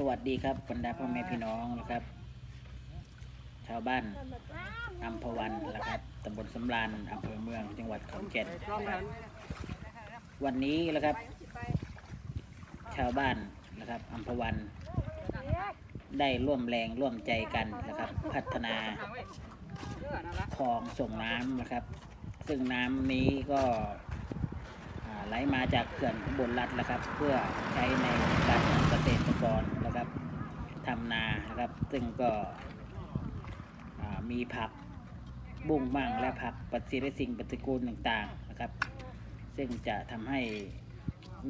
สวัสดีครับบรรดาพ่อแม่พี่น้องนะครับ ชาวบ้านอัมพวันนะครับตำบลสำราญอำเภอเมืองจังหวัดขอนแก่นนะครับวันนี้นะครับ ชาวบ้านนะครับอัมพวัน ได้ร่วมแรงร่วมใจกันนะครับ พัฒนาคลองส่งน้ำนะครับ ซึ่งน้ำนี้ก็ ไหลมาจากเขื่อนอุบนรัฐนะครับ เพื่อใช้ในการเกษตรกรนะครับทำนานะครับ ซึ่งก็อ่ามีผักบุ้งบ้างและผักปฏิริสิ่งปฏิกูลต่างๆนะครับ ซึ่งจะทำให้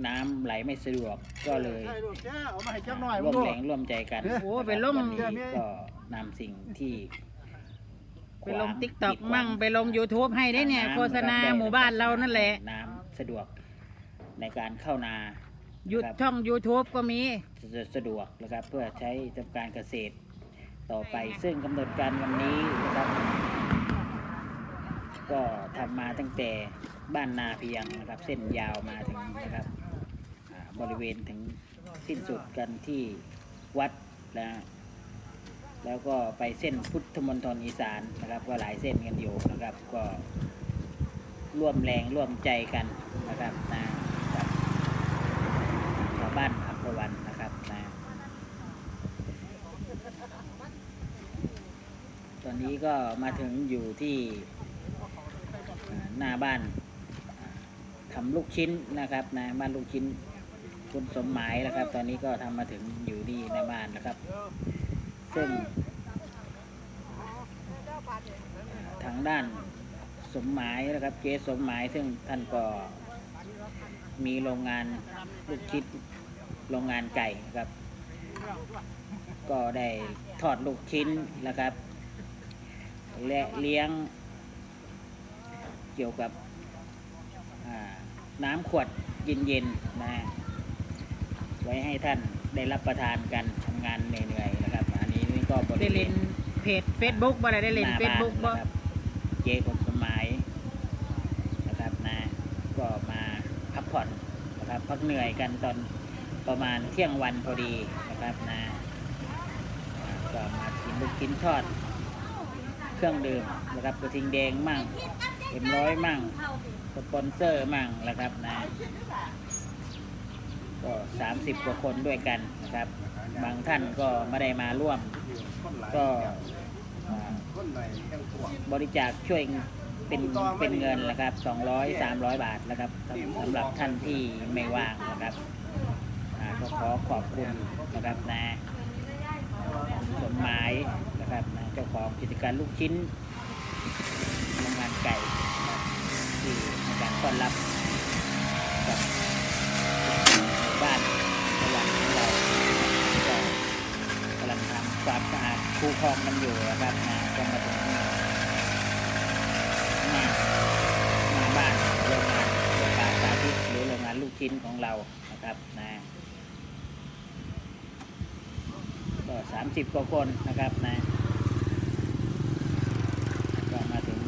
น้ำไหลไม่สะดวกก็เลยใช่ลูกแกเอามาให้จักหน่อยร่วมลูกแรงร่วมใจกันโอ้ไปล่มวันนี้ก็นำสิ่งที่ไปลงขวาติ๊กต็อกกีดขวามั่งไปลง YouTube ให้ได้เนี่ยำโฆษณาะครับหมู่บ้านเรานั่นแหละ น้ำสะดวก ในการเข้านาหยุดครับ ช่อง YouTube ก็มี จะสะดวกนะครับเพื่อใช้ทำการเกษตรต่อไป ซึ่งกำหนดการวันนี้นะครับ ก็ทำมาตั้งแต่บ้านนาเพียงนะครับ เส้นยาวมาถึงนะครับอ่าบริเวณถึงสิ้นสุดกันที่วัดนะแล้วก็ไปเส้นพุทธมณฑลอีสานนะครับ ก็หลายเส้นกันอยู่นะครับก็ร่วมแรงร่วมใจกันนะครับนะครับชาวบ้านอัมพวันนะครับนะตอนนี้ ก็มาถึงอยู่ที่อ่าหน้าบ้านอ่าทำลูกชิ้นนะครับนะบ้านลูกชิ้นคุณสมหมายนะครับ ตอนนี้ก็ทำมาถึงอยู่ที่หน้าบ้านนะครับ ซึ่งอ่าทางด้านสมหมายนะครับเจ๊สมหมายซึ่งท่านก็มีโรงงานลูกชิ้นโรงงานไก่นะครับ ก็ได้ทอดลูกชิ้นนะครับ และเลี้ยง เกี่ยวกับอ่าน้ำขวดเย็นๆนะไว้ให้ท่านได้รับประทานกันทำงานเหนื่อยๆนะครับ อันนี้นี่ก็บริได้เวเล่ณนเพจ Facebook บ่ได้ได้เล่นหน้าบ้าน Facebook บ่นะครับเจคนสมัยนะครับนะ ก็มาพักผ่อนนะครับพักเหนื่อยกันตอนประมาณเที่ยงวันพอดีนะครับนะอ่าก็มากินลูกชิ้นทอด เครื่องดื่มนะครับกระทิงแดงมั่งเอ็มร้อยมั่งสปอนเซอร์มั่งนะครับนะก็สามสิบกว่าคนด้วยกันนะครับ บางท่านก็ไม่ได้มาร่วม ก็บริจาคช่วยเป็นเป็นเงินนะครับสองร้อยสามร้อยบาทนะครับสำหรับท่านที่ไม่ว่างนะครับก็ขอขอบคุณนะครับนะสมหมายนะครับน จ้าของกิจการลูกชิ้นโรงงานไก่ที่ในการต้อนรับกับบ้านตะวันของเราก็กำลังทำความสะอาดคูคลองกันอยู่นะครับนะก็มาถึงหน้าหน้าบ้านโรงงานโรงงานสาธิตหรือโรงงานลูกชิ้นของเรานะครับนะก็สามสิบกว่าคนนะครับนะ ก็มาถึง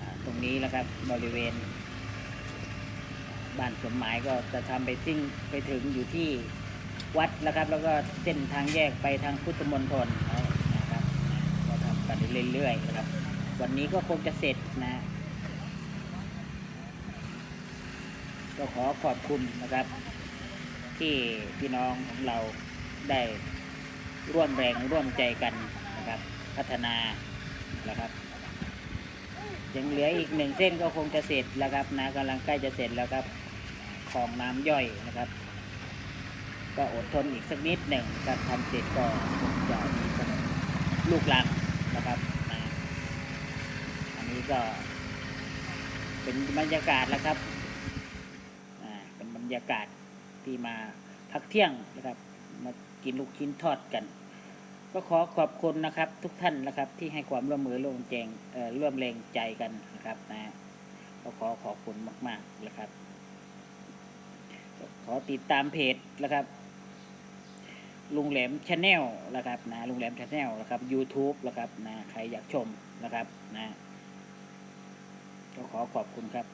อ่าตรง นี้แล้วครับ บริเวณ บ้านสมหมายก็จะทำไปซิ่งไปถึงอยู่ที่วัดแล้วครับ แล้วก็เส้นทางแยกไปทางพุทธมณฑลนะครับก็ทำกันเรื่อยๆนะครับ วันนี้ก็คงจะเสร็จนะก็ขอขอบคุณนะครับ ที่พี่น้องของเราได้ร่วมแรงร่วมใจกันนะครับ พัฒนานะครับ ยังเหลืออีกหนึ่งเส้นก็คงจะเสร็จแล้วครับนะกำลังใกล้จะเสร็จแล้วครับ ของน้ำย่อยนะครับ ก็อดทนอีกสักนิดหนึ่งครับทำเสร็จก็คงจะมีลูกหลังนะครับนะอันนี้ก็ เป็นบรรยากาศแล้วครับอ่าเป็นบรรยากาศที่มาพักเที่ยงนะครับ มากินลูกชิ้นทอดกัน ก็ขอขอบคุณนะครับทุกท่านนะครับ ที่ให้ความร่วมมือร่วมแจงร่วมแรงใจกันนะครับนะก็ขอขอบคุณมากๆนะครับ ขอติดตามเพจนะครับ ลุงแหลมชาแนลนะครับนะลุงแหลมชาแนลนะครับ YouTube นะครับนะใครอยากชมนะครับนะก็ขอขอบคุณครับ